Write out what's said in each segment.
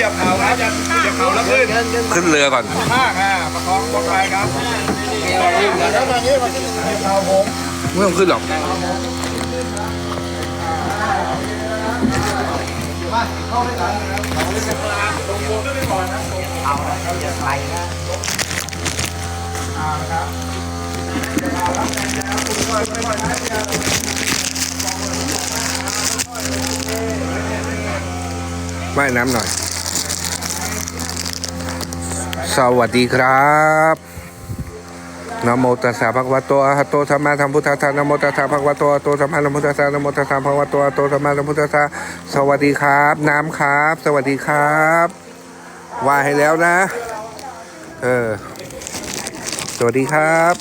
ยียบเขาครับเหยียบเขาแล้วขึ้นขึ้นเรือก่อนมากอะประคองลงไปครับแล้วมานี้มาเหยียบเขาผมไม่ต้องขึ้นหรอกว่ายน้ำหน่อย สวัสดีครับนโมตัสสะภะคะวะโตอะหะโตสัมมาสัมพุทธัสสะนโมตัสสะภะคะวะโตอะโตสัมมาสัมพุทธัสสะนโมตัสสะภะคะวะโตอะโตสัมมาสัมพุทธัสสะสวัสดีครับ น้ำครับ สวัสดีครับ ว่ายให้แล้วนะ เออ สวัสดีครับ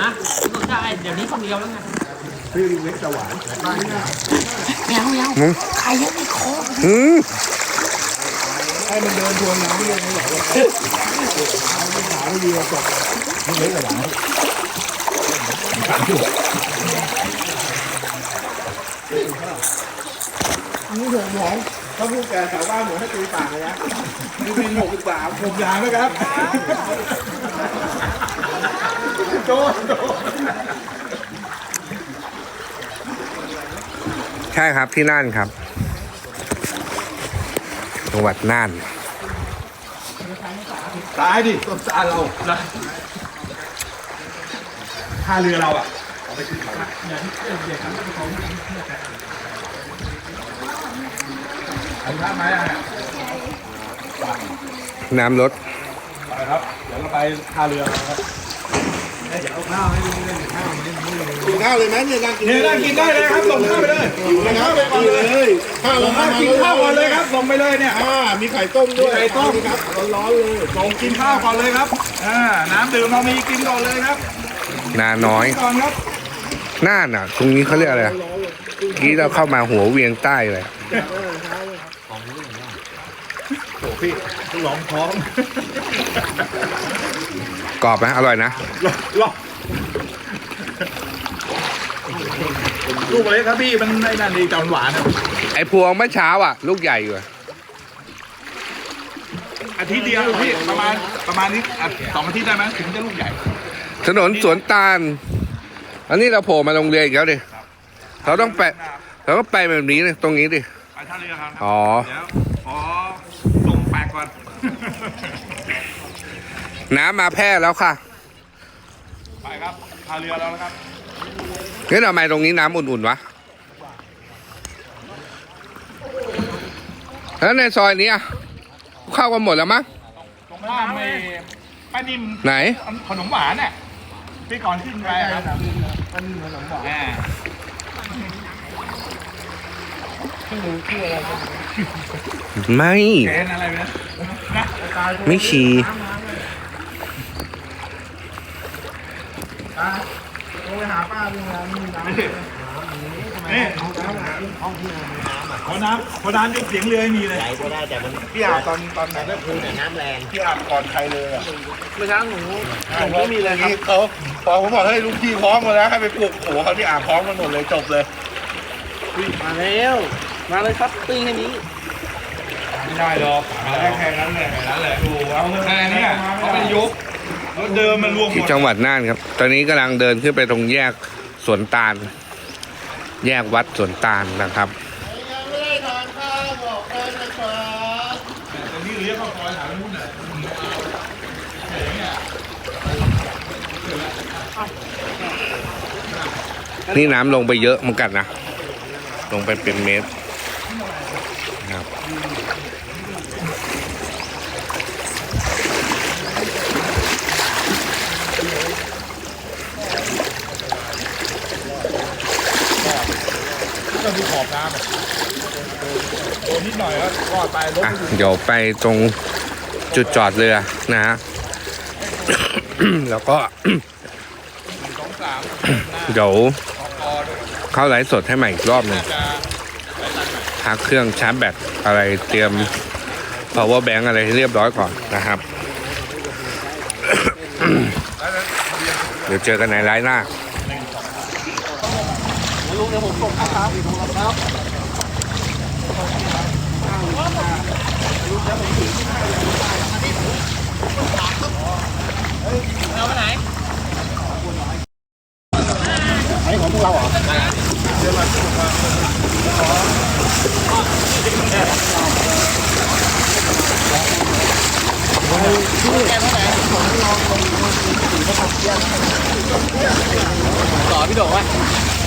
นะใช่เดียวนี้คนเดียวแล้วไงหืมให้มันเดินทวนน้ำเลยไม่ไหวหรอกขาไม่ดีจบไม่เล็กกว่าหลังนี่หงหงถ้าพูดแกสาวบ้านหมให้ตีปากเลยนะนี่เป็นหกสิบสามผมยางนะครับโดนโดน ช่ครับที่น่านครับ จังหวัดน่านตายดิต้นซาเราท่าเรือเราอะเอาไปขึ้นเขาละอันท่าไม้อะน้ำลดไปครับ เดี๋ยวเราไปท่าเรือครับเดี๋ยวเอาข้าวให้ดูเล่นข้าว กินข้าวเลยไหมเนี่ยนั่งกินเนี่ยนั่งกินได้เลยครับลงข้าวไปเลยลงข้าวไปก่อนเลย ข้าวลงข้าวกินข้าวก่อนเลยครับลงไปเลยเนี่ยอ่ามีไข่ต้มด้วยไข่ต้มครับร้อนๆเลยลงกินข้าวก่อนเลยครับอ่าน้ำดื่มเรามีกินก่อนเลยครับนาน้อยก่อนครับน่านอะ ตรงนี้เขาเรียกอะไรอะเมื่อกี้เราเข้ามาหัวเวียงใต้เลยโอ้พี่ร้องท้องกรอบไหมอร่อยนะรอ ลูกเล็กครับพี่มันไอ้นั่นดีจอนหวานอะไอ้พวงเมื่อเช้าอะ ลูกใหญ่อยู่อะอาทิตย์เดียวพี่ประมาณประมาณนี้อะสองอาทิตย์ได้ไหมถึงจะลูกใหญ่ ถนนสวนตาล อันนี้เราโผล่มาโรงเรียนอีกแล้วดิเราต้องไปเราก็ไปแบบนี้เลยตรงนี้ดิ ไปท่าเรือครับอ๋อ เดี๋ยวขอส่งแปลกก่อน น้ำมาแพร่แล้วค่ะ ไปครับท่าเรือแล้วนะครับ งั้นทำไมตรงนี้น้ำอุ่นๆวะ แล้วในซอยนี้อะเข้ากันหมดแล้วมั้งตรงข้ามไอ้ป้านิ่มไหน ขนมหวานน่ะพี่ก่อนขึ้นไปอะครับป้านิ่มขนมหวานอ่าไม่เกณฑ์อะไรนะนะ ไม่ฉี่นี่พอน้ำพอน้ำยกเสียงเรือให้มีเลยก็ได้แต่มันพี่อาบตอนตอนไหนได้คือแต่น้ำแรงพี่อาบก่อนใครเลยอะเมื่อเช้าหนูผมไม่มีเลยครับเขาพอผมบอกให้ลูกพี่พร้อมมาแล้วให้ไปปลุกโอ้โหเขาที่อาบพร้อมกันหมดเลยจบเลยมาแล้วมาเลยครับติ้งแค่นี้ไม่ได้หรอกแค่แค่นั้นแหละแค่นั้นแหละดูเอาแค่นี้เขาเป็นยก เดิมมันรวมหที่ดจังหวัดน่านครับ ตอนนี้กำลังเดินขึ้นไปตรงแยกสวนตาล แยกวัดสวนตาลนะครับตรงนี้เรียกว่าซอยหาลุ้นน่ะนี่น้ำลงไปเยอะเหมือนกันนะ ลงไปเป็นเมตรนะครับ ก็ดูขอบน้ำโดนนิดหน่อยแล้วรอดไปรถอะเดี๋ยวไปตรงจุดจอดเรือนะฮะ แล้วก็ สองสามเดี๋ยวพอด้วยเข้าไลฟ์สดให้ใหม่อีกรอบหนึ่งน่าจะพักเครื่องชาร์จแบตอะไรเตรียม power bank อะไรให้เรียบร้อยก่อนนะครับเดี๋ยวเจอกันในไลฟ์หน์ หน้า เอาไปไหน ต่อพี่โดดวะ หางเขาอี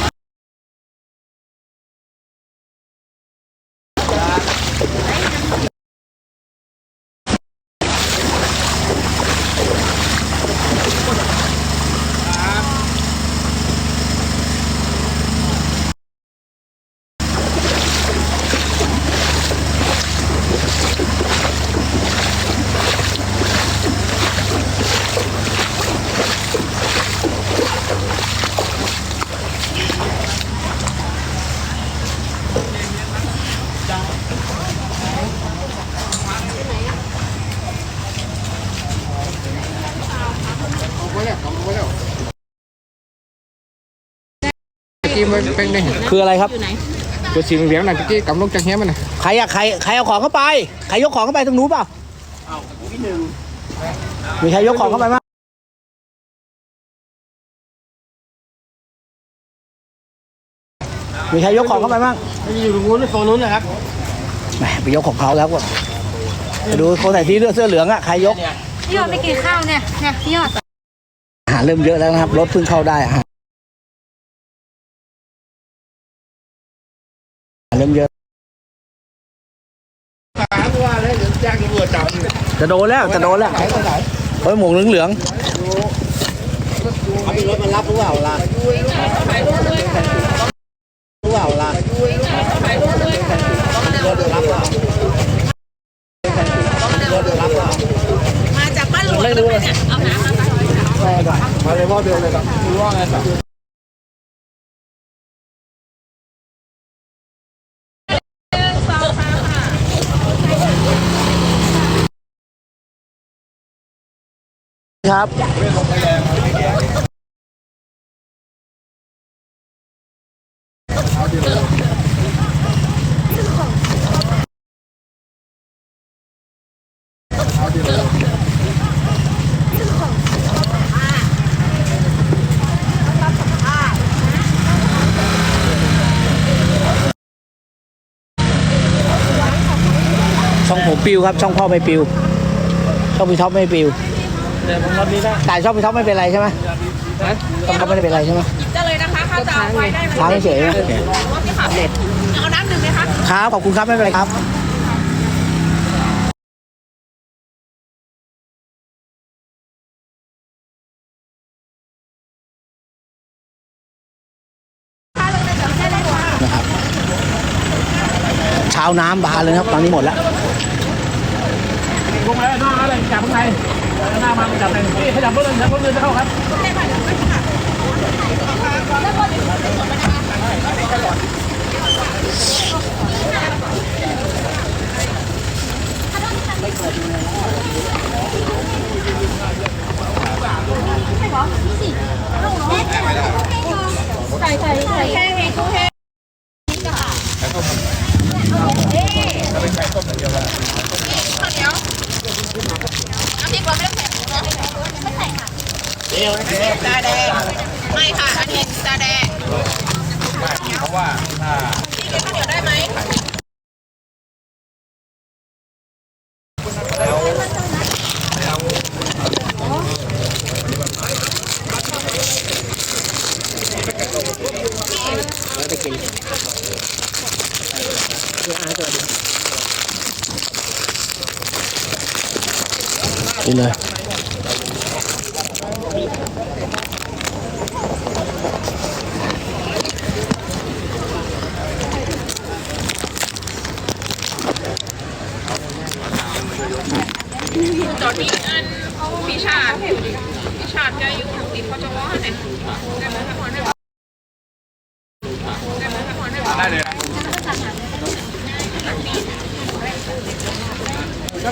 กี้มันเป็นไงคืออะไรครับตัวสีเหลืองๆน่ะตะกี้กำลงจากเฮียมันน่ะใครอะใครใครเอาของเข้าไป ใครยกของเข้าไปตรงนู้นเปล่ามีใครยกของเข้าไปมั้งมีใครยกของเข้าไปมั้งอยู่ตรงนู้นโซนนู้นนะครับแหมไปยกของเขาแล้วก็ไปดูคนใส่ที่เลือดเสื้อเหลืองอะใครยก พี่ยอดไม่กินข้าวเนี่ยเนี่ยพี่ยอด อาหารเริ่มเยอะแล้วนะครับ รถเพิ่งเข้าได้อาหาร เริ่มเยอะถามว่าแล้วเดี๋ยวแจ้งตำรวจจับจะโดนแล้วจะโดนแล้วเฮ้ยหมวกเหลืองเขามีรถมารับหรือเปล่าล่ะหรือเปล่าล่ะรถรับเปล่ารถรับเปล่ามาจากบ้านหลวงแล้วเนี่ยเอาน้ำมามาเลยพ่อเดินเลยครับรู้ว่าไงครับ ครับช่องผมปิวครับ ช่องพ่อไม่ปิว ช่องพี่ท็อปไม่ปิว แต่ช่องพี่ท็อปไม่เป็นไรใช่ไหมช่องเขาไม่ได้เป็นไรใช่ไหมจะเลยนะคะข้าวจะเอาไว้ได้ไหมค้างเฉยๆนะรถที่ขับเด็ดเอาน้ำหนึ่งไหมคะครับขอบคุณครับไม่เป็นไรครับนะครับเช้าน้ำบานเลยนะครับตอนนี้หมดแล้ว ลงมาหน้าอะไรจับข้างในหน้ามา จับหนพี่ขยับรถเลยขยับรถเลยจะเข้าครับใส่ใส่ใส่แห้งไงทุกแห้งข้าวเหนียวน้ำพริกเราไม่ต้องใส่หมูเนาะไม่ใส่ค่ะ ตาแดง ไม่ค่ะ อันนี้ตาแดง เพราะว่าถ้าพี่กินข้าวเหนียวได้ไหม กินเลย จอดนี่อันพิชาติพิชาติแกอยู่ติดเขาจะว่าเนี่ยได้ไหมคะ เ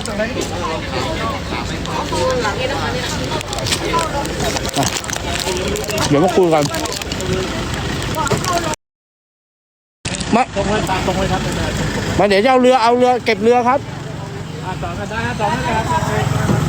ดี๋ยวมาคุยกันมาตรงเลยตามตรงเลยครับมาเดี๋ยวจะเอาเรือเอาเรือเก็บเรือครับต่อกันได้ต่อกันครับ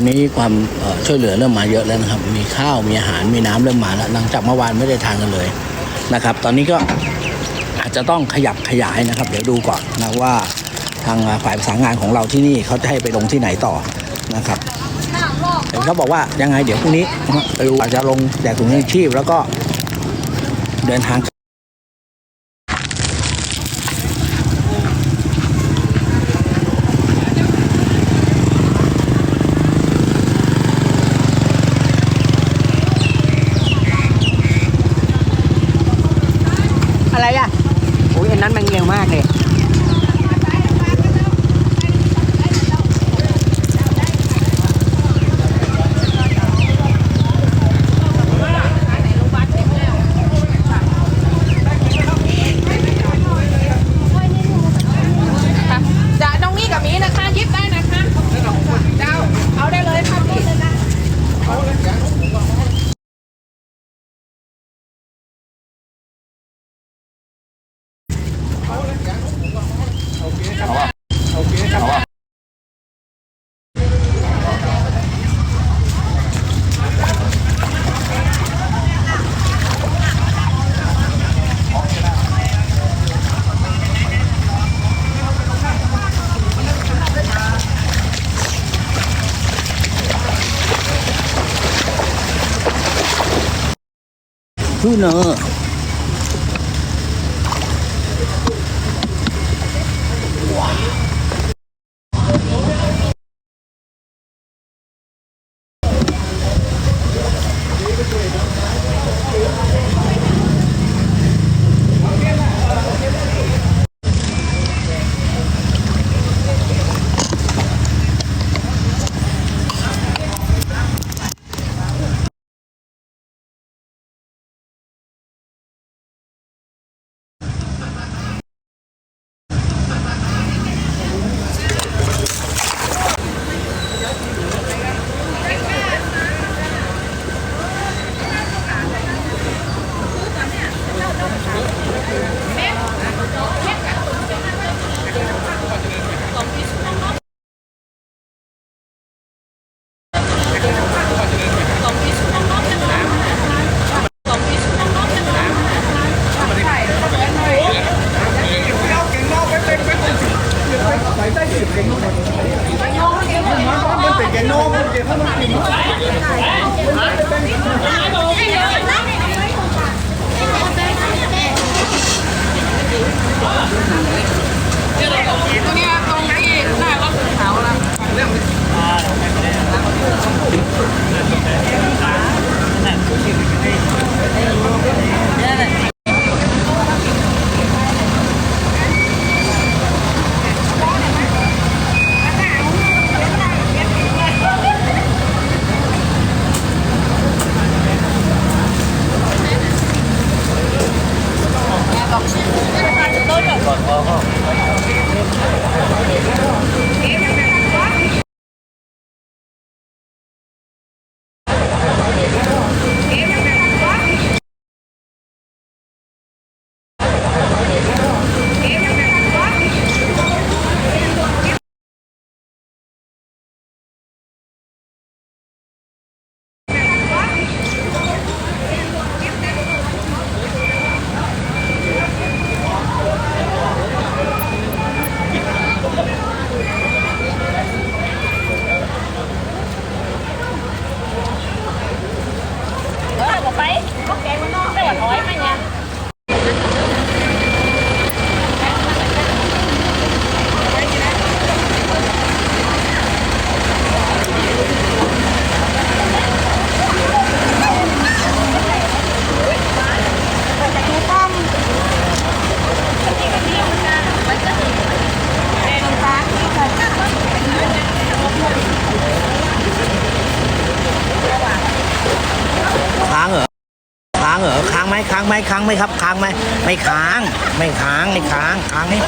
อนนี้ความช่วยเหลือเริ่มมาเยอะแล้วนะครับ มีข้าวมีอาหารมีน้ำเริ่มมาแล้วหลังจากเมื่อวานไม่ได้ทานกันเลยนะครับ ตอนนี้ก็อาจจะต้องขยับขยายนะครับ เดี๋ยวดูก่อนนะว่าทางฝ่ายประสานงานของเราที่นี่เขาจะให้ไปลงที่ไหนต่อนะครับเห็นเขาบอกว่ายังไงเดี๋ยวพรุ่งนี้ไปดูอาจจะลงแจกถุงยังชีพแล้วก็เดินทาง อะไรอะโอ้ยอันนั้นมันเงียวมากเลย พื้นางไหมค้างไหมครับค้างไหมไม่ค้าง ไม่ค้างไม่ค้างค้างนี่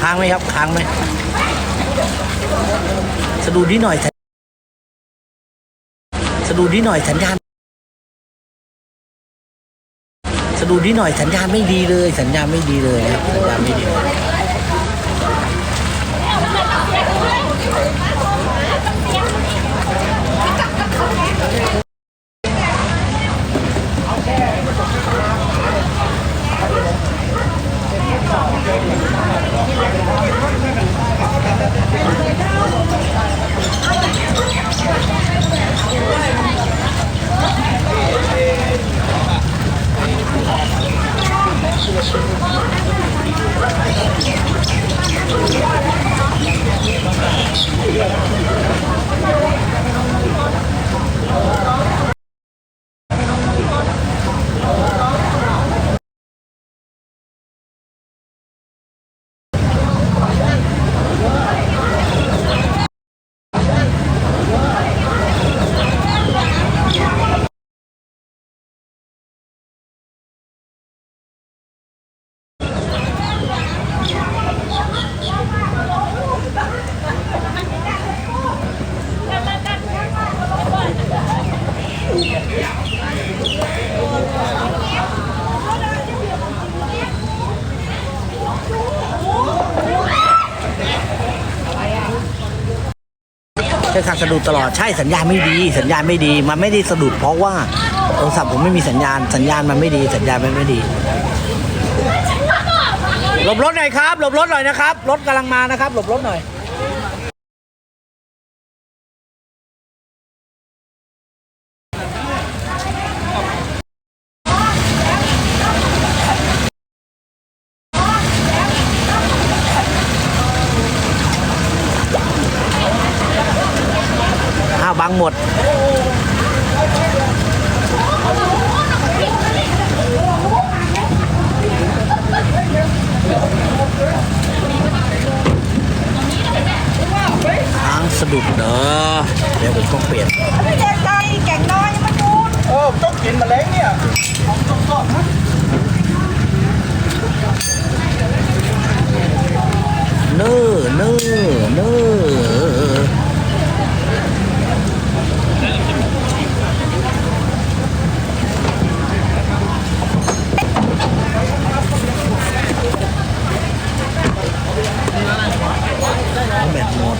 ค้างไหมครับค้างไหมสะดุดนิดหน่อยสัญ สะดุดนิดหน่อยสัญญาณสะดุดนิดหน่อยสัญญาณไม่ดีเลย สัญญาณไม่ดีเลยนะครับสัญญาณไม่ดี Yeah. เลยใช่ค่ะสะดุดตลอดใช่สัญญาณไม่ดี สัญญาณไม่ดี มันไม่ได้สะดุดเพราะว่าโทรศัพท์ผมไม่มีสัญญาณ สัญญาณมันไม่ดี สัญญาณมันไม่ดีหลบรถหน่อยครับหลบรถหน่อยนะครับรถกำลังมานะครับหลบรถหน่อย งหมด ทางสะดุดเด้อเดี๋ยวผมต้องเปลี่ยนโอ้ต้องกินแมลงเนี่ยเน้อเน้อเน้อแบตหมด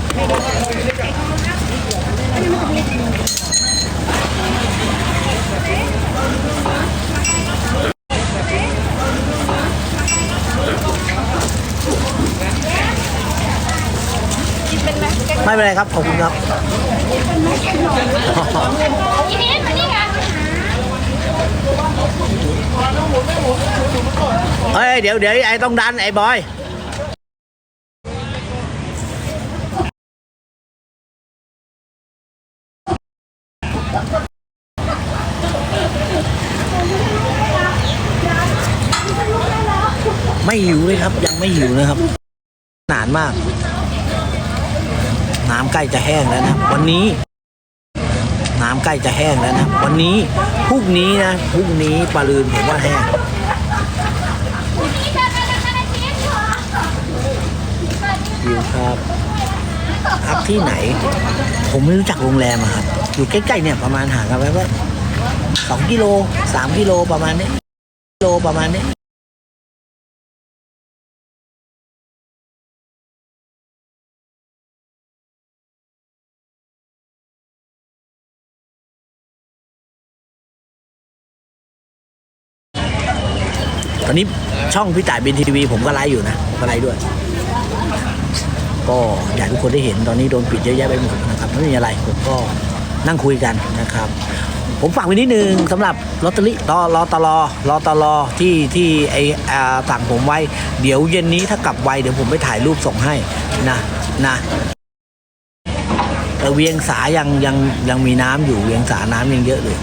ไม่ เป็นไรครับขอบคุณครับอีนี่มานี่กันเฮ้ยเดี๋ยวเดี๋ยวไอ้ต้องดันไอ้บอยไม่หิวเลยครับ ยังไม่หิวนะครับ นานมาก น้ำใกล้จะแห้งแล้วนะ วันนี้ น้ำใกล้จะแห้งแล้วนะ วันนี้พรุ่งนี้นะพรุ่งนี้ปลาลืนผมว่าแห้งวิวครับพักที่ไหน ผมไม่รู้จักโรงแรมอะครับ อยู่ใกล้ๆเนี่ยประมาณห่างกันไปว่าสองกิโลสามกิโลประมาณนี้กิโลประมาณนี้ ตอนนี้ช่องพี่ต่ายบินทีวีผมก็ไลฟ์อยู่นะผมก็ไลฟ์ด้วย ก็อยากให้ทุกคนได้เห็นตอนนี้โดนปิดเยอะแยะไปหมดนะครับไม่มีอะไรผมก็นั่งคุยกันนะครับ ผมฝากไว้นิดนึงสำหรับลอตเตอรี่รอรอตลอรอตลอที่ที่ไออ่าสั่งผมไว้ เดี๋ยวเย็นนี้ถ้ากลับไวเดี๋ยวผมไปถ่ายรูปส่งให้นะนะเออเวียงสายังยังยังมีน้ำอยู่เวียงสาน้ำยังเยอะเลย